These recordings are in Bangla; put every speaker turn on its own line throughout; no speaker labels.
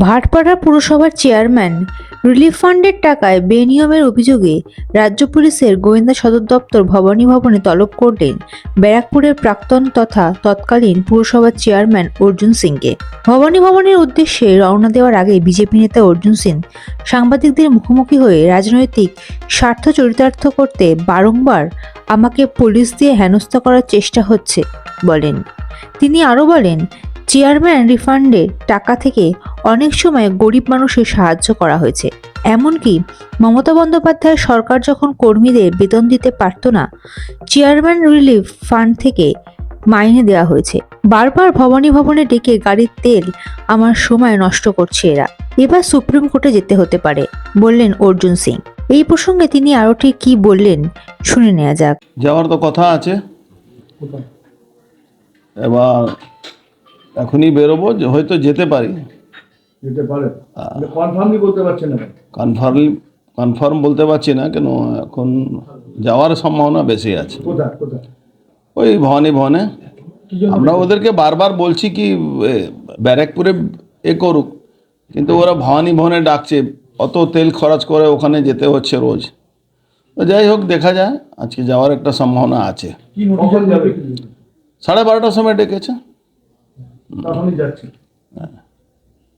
ভাটপাড়া পুরসভার চেয়ারম্যান রিলিফ ফান্ডের টাকায় বেনিয়মের অভিযোগে রাজ্য পুলিশের গোয়েন্দা সদর দপ্তর ভবানী ভবনে তলব করলেন ব্যারাকপুরের প্রাক্তন তথা তৎকালীন পুরসভার চেয়ারম্যান অর্জুন সিংকে। ভবানী ভবনের উদ্দেশ্যে রওনা দেওয়ার আগে বিজেপি নেতা অর্জুন সিং সাংবাদিকদের মুখোমুখি হয়ে রাজনৈতিক স্বার্থ চরিতার্থ করতে বারংবার আমাকে পুলিশ দিয়ে হেনস্থা করার চেষ্টা হচ্ছে বলেন। তিনি আরও বলেন চেয়ারম্যান রিফান্ডের টাকা থেকে অনেক সময় গরিব মানুষের সাহায্য করা হয়েছে। এমনকি মমতা বন্দ্যোপাধ্যায় সরকার যখন কর্মীদের বেতন দিতে পারত না, চেয়ারম্যান রিলিফ ফান্ড থেকে মাইনে দেওয়া হয়েছে। বারবার ভবানী ভবনে ডেকে গাড়ির তেল আমার সময় নষ্ট করছে এরা। এবার সুপ্রিম কোর্টে যেতে হতে পারে, বললেন অর্জুন সিং। এই প্রসঙ্গে তিনি আরও ঠিক কী বললেন, শুনে নেওয়া যাক।
যাওয়ার তো কথা আছে। এবার এখনই বেরোবো যে হয়তো যেতে পারি।
যেতে পারে। কনফার্মলি বলতে পারছেন না।
কনফার্ম কনফার্ম বলতে পারছি না কেন এখন যাওয়ার সম্ভাবনা বেশি আছে। ওই ভবানী ভবনে। আমরা ওদেরকে বারবার বলছি কি ব্যারাকপুরে এ করুক কিন্তু ওরা ভবানী ভবনে ডাকছে অত তেল খরচ করে ওখানে যেতে হচ্ছে রোজ। তো যাই হোক দেখা যায় আজকে যাওয়ার একটা সম্ভাবনা আছে।
কি নোটিশ যাবে?
সাড়ে বারোটার সময় ডেকেছে।
তখনই যাচ্ছে।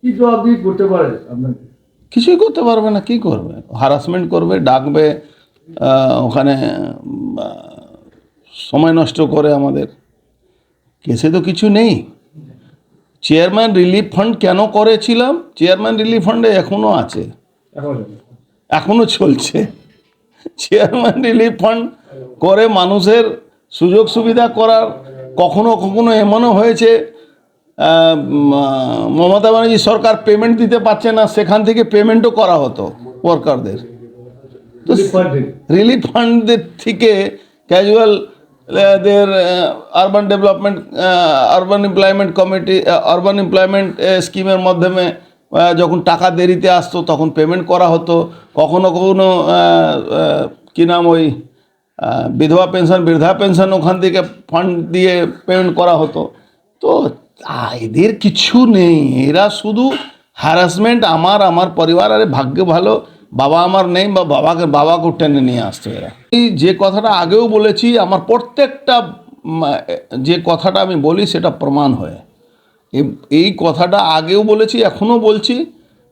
কি করতে পারে আপনাকে?
কিছুই করতে পারবে না কি করবে? হারাসমেন্ট করবে ডাকবে ওখানে সময় নষ্ট করে আমাদের। কেসে তো কিছু নেই। চেয়ারম্যান রিলিফ ফান্ড কেন করেছিলাম? চেয়ারম্যান রিলিফ ফান্ডে এখনও আছে। এখনও চলছে। চেয়ারম্যান রিলিফ ফান্ড করে মানুষের সুযোগ সুবিধা করার কখনো কখনো এমনও হয়েছে মমতা ব্যানার্জি সরকার পেমেন্ট দিতে পারছে না সেখান থেকে পেমেন্টও করা হতো ওয়ার্কারদের তো। রিলিফ ফান্ডদের থেকে ক্যাজুয়াল দের urban development urban employment committee urban employment স্কিমের মাধ্যমে যখন টাকা দেরিতে আসতো তখন পেমেন্ট করা হতো। কখনো কখনো কি নাম ওই বিধবা পেনশন বৃদ্ধা পেনশন ওখান থেকে ফান্ড দিয়ে পেমেন্ট করা হতো। তো এদের কিছু নেই। এরা শুধু হ্যারাসমেন্ট আমার আমার পরিবার, আরে ভাগ্য ভালো, বাবা আমার নেই, বা বাবাকে বাবাকে টেনে নিয়ে আসতো এরা। এই যে কথাটা আগেও বলেছি, আমার প্রত্যেকটা যে কথাটা আমি বলি সেটা প্রমাণ হয়। এই- কথাটা আগেও বলেছি, এখনও বলছি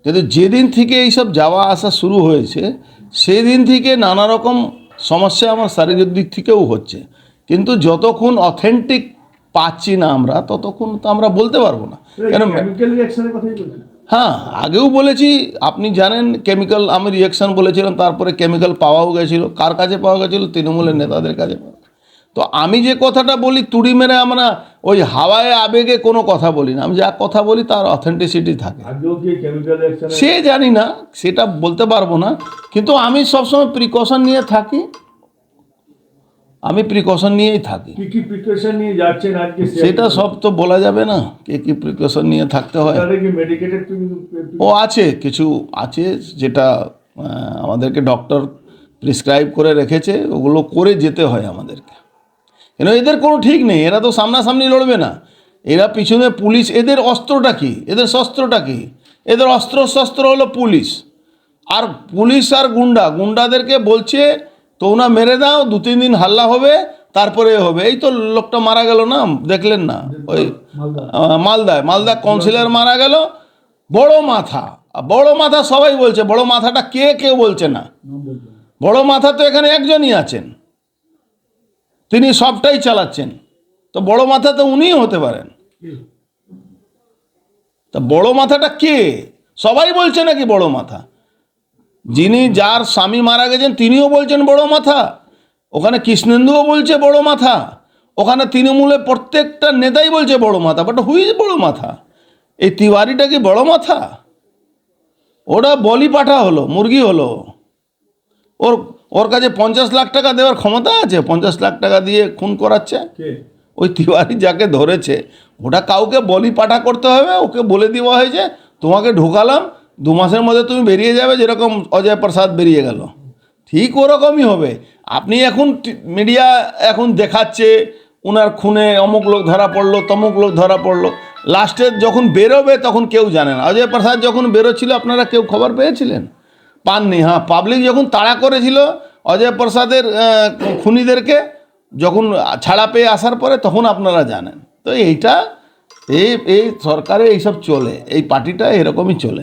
কিন্তু যেদিন থেকে এইসব যাওয়া আসা শুরু হয়েছে সেই দিন থেকে নানা রকম সমস্যা আমার শারীরিক দিক থেকেও হচ্ছে। কিন্তু যতক্ষণ অথেন্টিক পাচ্ছি না আমরা ততক্ষণ তো আমরা বলতে পারব না। কেন হ্যাঁ আগেও বলেছি আপনি জানেন কেমিক্যাল আমি রিয়াকশন বলেছিলাম তারপরে কেমিক্যাল পাওয়াও গেছিল কার কাছে পাওয়া গেছিল? তৃণমূলের নেতাদের কাছে তো আমি যে কথাটা বলি তুড়ি মেরে আমরা ওই হাওয়ায় আবেগে কোনো কথা বলি না। আমি যা কথা বলি তার অথেন্টিসিটি থাকে। সে জানি না সেটা বলতে পারব না কিন্তু আমি সবসময় প্রিকশন নিয়ে থাকি। আমি প্রিকশন নিয়েই থাকি।
কি কি প্রিপারেশন নিয়ে যাচ্ছেন আজকে
সেটা সব তো বলা যাবে না কে কি প্রিকশন নিয়ে থাকতে হয়।
মেডিকেটেড
ও আছে কিছু আছে যেটা আমাদেরকে ডক্টর প্রিসক্রাইব করে রেখেছে ওগুলো করে যেতে হয় আমাদেরকে। কেন এদের কোনো ঠিক নেই এরা তো সামনাসামনি লড়বে না। এরা পিছনে পুলিশ এদের অস্ত্রটা কি? এদের শস্ত্রটা কি? এদের অস্ত্র শস্ত্র হলো পুলিশ। আর পুলিশ আর গুন্ডা গুন্ডাদেরকে বলছে তোমরা মেরে দাও, দু, তিন দিন হাল্লা হবে, তারপরে হবে। এই তো লোকটা মারা গেল না, দেখলেন না। ওই মালদায়। মালদা কাউন্সিলর মারা গেল। বড় মাথা। বড় মাথা সবাই বলছে, বড় মাথাটা কে কেউ বলছে না। বড় মাথা তো এখানে একজনই আছেন। তিনি সবটাই চালাচ্ছেন। তো বড় মাথা তো উনিই হতে পারেন। তা বড় মাথাটা কে? সবাই বলছে নাকি বড় মাথা? যিনি যার স্বামী মারা গেছেন তিনিও বলছেন বড় মাথা। ওখানে কৃষ্ণেন্দুও বলছে বড় মাথা। ওখানে তৃণমূলে প্রত্যেকটা নেতাই বলছে বড় মাথা বাট হুই বড় মাথা? এই তিওয়ারিটা কি বড় মাথা? ওটা বলি পাঠা হলো মুরগি হলো। ওর ওর কাছে পঞ্চাশ লাখ টাকা দেওয়ার ক্ষমতা আছে পঞ্চাশ লাখ টাকা দিয়ে খুন করাচ্ছে।
কে?
ওই তিওয়ারি যাকে ধরেছে। ওটা কাউকে বলি পাঠা করতে হবে ওকে বলে দেওয়া হয়েছে তোমাকে ঢোকালাম দু মাসের মধ্যে তুমি বেরিয়ে যাবে, যেরকম অজয় প্রসাদ বেরিয়ে গেল। ঠিক ওরকমই হবে। আপনি এখন মিডিয়া এখন দেখাচ্ছে ওনার খুনে অমুক লোক ধরা পড়ল, তমুক লোক ধরা পড়ল। লাস্টে যখন বেরোবে, তখন কেউ জানে না। অজয় প্রসাদ যখন বেরোচ্ছিল, আপনারা কেউ খবর পেয়েছিলেন? পাননি হ্যাঁ। পাবলিক যখন তাড়া করেছিল, অজয় প্রসাদের খুনিদেরকে যখন ছাড়া পেয়ে আসার পরে, তখন আপনারা জানেন। তো এইটা, এই এই সরকারে এইসব চলে। এই পার্টিটা এরকমই চলে।